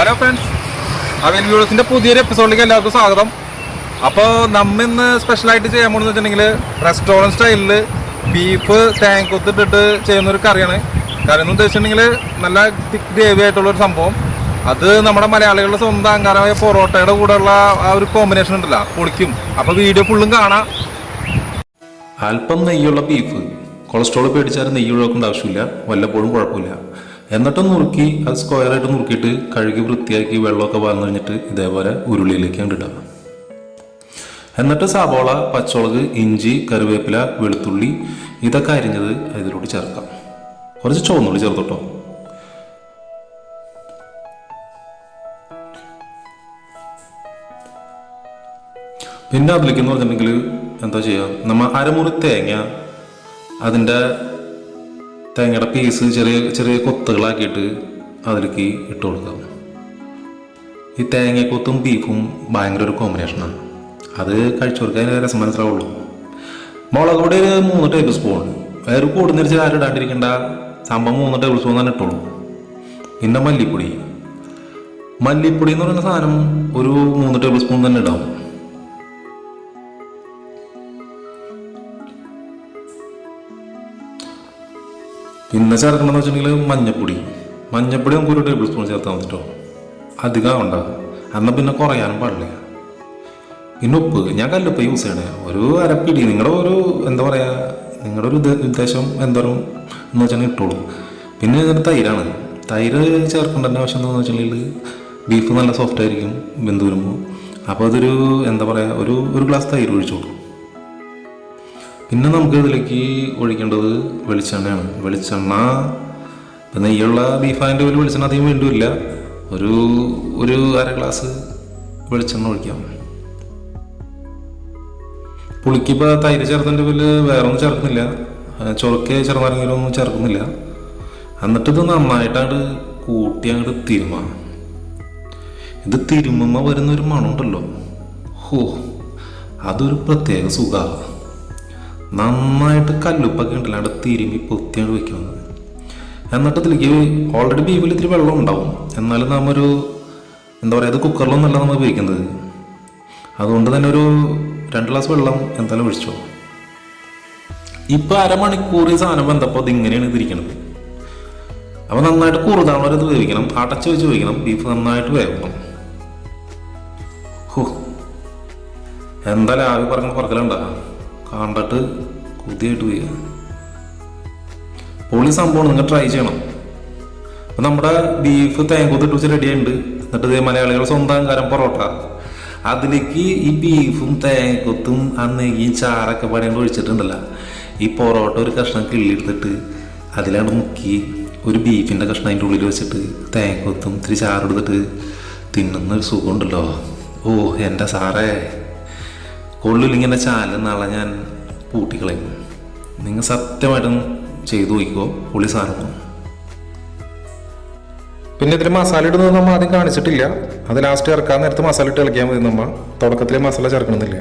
Hello friends അവൽ വ്യൂസിന്റെ പുതിയൊരു എപ്പിസോഡിലേക്ക് എല്ലാവർക്കും സ്വാഗതം. അപ്പോൾ നമ്മ ഇന്ന് സ്പെഷ്യലായിട്ട് ചെയ്യാൻ പോകുന്നത് വെച്ചിട്ടുണ്ടെങ്കിൽ റെസ്റ്റോറന്റ് സ്റ്റൈലിൽ ബീഫ് തേങ്ങക്കൊത്തിട്ടിട്ട് ചെയ്യുന്ന ഒരു കറിയാണ്. കാരണം എന്ന് ഉദ്ദേശിച്ചിട്ടുണ്ടെങ്കിൽ നല്ല തിക്ക് ഗ്രേവി ആയിട്ടുള്ള ഒരു സംഭവം. അത് നമ്മുടെ മലയാളികളുടെ സ്വന്തം അങ്കാരമായ പൊറോട്ടയുടെ കൂടെയുള്ള ആ ഒരു കോമ്പിനേഷൻ ഉണ്ടല്ലോ പൊളിക്കും. അപ്പോൾ വീഡിയോ ഫുള്ളും കാണാം. അല്പം നെയ്യുള്ള ബീഫ് കൊളസ്ട്രോൾ പേടിച്ചാലും നെയ്യ് ഒഴിവാക്കേണ്ട ആവശ്യമില്ല. വല്ലപ്പോഴും കുഴപ്പമില്ല. എന്നിട്ട് നുറുക്കി അത് സ്ക്വയറായിട്ട് നുറുക്കിയിട്ട് കഴുകി വൃത്തിയാക്കി വെള്ളമൊക്കെ വാർന്നു കഴിഞ്ഞിട്ട് ഇതേപോലെ ഉരുളിയിലേക്ക് കണ്ടിടുക എന്നിട്ട് സവോള പച്ചമുളക് ഇഞ്ചി കറിവേപ്പില വെളുത്തുള്ളി ഇതൊക്കെ അരിഞ്ഞത് ഇതിലോട്ട് ചേർക്കാം. കുറച്ച് ചുവന്നുള്ളി ചേർത്തോട്ടോ പിന്നെ അതിലേക്ക് എന്ന് പറഞ്ഞിട്ടുണ്ടെങ്കിൽ എന്താ ചെയ്യുക? നമ്മൾ അരമുറി തേങ്ങ അതിന്റെ തേങ്ങയുടെ പീസ് ചെറിയ ചെറിയ കൊത്തുകളാക്കിയിട്ട് അതിലേക്ക് ഇട്ട് കൊടുക്കാം. ഈ തേങ്ങക്കൊത്തും ബീഫും ഭയങ്കര ഒരു കോമ്പിനേഷനാണ് അത് കഴിച്ചവർക്ക് അതിന് രസം മനസ്സിലാവുള്ളൂ. മുളക് പൊടി ഒരു മൂന്ന് ടേബിൾ സ്പൂൺ വേറെ കൂടുന്നിരിച്ച് ആരും ഇടാണ്ടിരിക്കേണ്ട. സംഭവം മൂന്ന് ടേബിൾ സ്പൂൺ തന്നെ ഇട്ടോളൂ. പിന്നെ മല്ലിപ്പൊടി. മല്ലിപ്പൊടി എന്ന് പറയുന്ന സാധനം ഒരു മൂന്ന് ടേബിൾ സ്പൂൺ തന്നെ ഇടാം. പിന്നെ ചേർക്കണമെന്ന് വെച്ചിട്ടുണ്ടെങ്കിൽ മഞ്ഞപ്പൊടി. മഞ്ഞപ്പൊടി നമുക്ക് ഒരു ടേബിൾ സ്പൂൺ ചേർത്താൽ മതി കേട്ടോ അധികം ഉണ്ടാകും എന്നാൽ പിന്നെ കുറയാനും പാടില്ല. പിന്നെ ഉപ്പ്. ഞാൻ കല്ലുപ്പ് യൂസ് ചെയ്യണേ. ഒരു അരപ്പിടി. നിങ്ങളുടെ ഒരു എന്താ പറയുക നിങ്ങളുടെ ഒരു ഉദ്ദേ- ഉദ്ദേശം എന്തോരം? എന്ന് വെച്ചാൽ ഇട്ടോളൂ. പിന്നെ ഇതിന് തൈരാണ്. തൈര് ചേർക്കേണ്ടതിന്റെ ആവശ്യം എന്താണെന്ന് വെച്ചിട്ടുണ്ടെങ്കിൽ ബീഫ് നല്ല സോഫ്റ്റ് ആയിരിക്കും വെന്ത് വരുമ്പോൾ അപ്പോൾ അതൊരു എന്താ പറയുക ഒരു ഒരു ഗ്ലാസ് തൈര് ഒഴിച്ചോളൂ. പിന്നെ നമുക്ക് ഇതിലേക്ക് ഒഴിക്കേണ്ടത് വെളിച്ചെണ്ണയാണ്. വെളിച്ചെണ്ണ ഇപ്പം നെയ്യുള്ള ബീഫാന്റെ ഒരു വെളിച്ചെണ്ണ അധികം വേണ്ടില്ല ഒരു ഒരു അര ഗ്ലാസ് വെളിച്ചെണ്ണ ഒഴിക്കാം. പുളിക്കിപ്പോൾ തൈര് ചേർത്തതിന്റെ പേരിൽ വേറെ ഒന്നും ചേർക്കുന്നില്ല ചൊറക്കെ ഒന്നും ചേർക്കുന്നില്ല. എന്നിട്ട് ഇത് നന്നായിട്ടാണ് കൂട്ടി അങ്ങോട്ട് തിരുമ. ഇത് തിരുമ്മ വരുന്ന ഒരു മണമുണ്ടല്ലോ. ഹോ അതൊരു പ്രത്യേക സുഖമാണ് നന്നായിട്ട് കല്ലുപ്പൊക്കെ ഉണ്ടല്ലാണ്ട് തിരുമ്മി പൊത്തിയാണ് വെക്കുന്നത്. എന്നിട്ട് ഇതിലേക്ക് ഓൾറെഡി ബീഫിൽ ഇത്തിരി വെള്ളം ഉണ്ടാവും. എന്നാലും നാം ഒരു എന്താ പറയുക അത് കുക്കറിലൊന്നല്ല നമ്മൾ ഉപയോഗിക്കുന്നത്. അതുകൊണ്ട് തന്നെ ഒരു രണ്ട് ഗ്ലാസ് വെള്ളം എന്തായാലും ഒഴിച്ചോ. ഇപ്പോൾ അരമണിക്കൂർ ഈ സാധനം വന്നപ്പോൾ അതിങ്ങനെയാണ് ഇതിരിക്കുന്നത് അപ്പോൾ നന്നായിട്ട് കൂറുതാണോ അത് വേവിക്കണം. അടച്ചു വെച്ച് വേവിക്കണം. ബീഫ് നന്നായിട്ട് വേവണം. ഹോ. എന്തായാലും ആവി പറഞ്ഞ പറക്കലുണ്ടാ? കണ്ടിട്ട് കൊതിയായിട്ട് പോയി പൊളി സംഭവമാണ് നിങ്ങൾ ട്രൈ ചെയ്യണം. അപ്പം നമ്മുടെ ബീഫ് തേങ്ങൂത്തിട്ട് വെച്ച് റെഡിയുണ്ട് എന്നിട്ട് ഇതേ മലയാളികൾ സ്വന്തം കാരം പൊറോട്ട. അതിലേക്ക് ഈ ബീഫും തേങ്ങക്കൊത്തും ആ നെയ്യും ചാറൊക്കെ പണിയാണ്ട് ഒഴിച്ചിട്ടുണ്ടല്ലോ. ഈ പൊറോട്ട ഒരു കഷ്ണം കിള്ളിയെടുത്തിട്ട് അതിലാണ്ട് മുക്കി ഒരു ബീഫിന്റെ കഷ്ണം അതിന്റെ ഉള്ളിൽ വെച്ചിട്ട് തേങ്ങക്കൊത്തും ഇത്തിരി ചാറെടുത്തിട്ട് തിന്നുന്ന ഒരു സുഖമുണ്ടല്ലോ. ഓ എന്റെ സാറേ. കൊള്ളിലിങ്ങനെ ചാൽ നാളെ ഞാൻ പൂട്ടിക്കളയും. നിങ്ങൾ സത്യമായിട്ടും ചെയ്തു നോക്കിക്കോ പുളി സാധനം പിന്നെ ഇതിൽ മസാല ഇടുന്നത് നമ്മൾ ആദ്യം കാണിച്ചിട്ടില്ല. അത് ലാസ്റ്റ് ചേർക്കാൻ നേരത്ത് മസാല ഇട്ട് ഇളക്കിയാൽ മതി നമ്മൾ തുടക്കത്തിൽ മസാല ചേർക്കണമെന്നില്ല.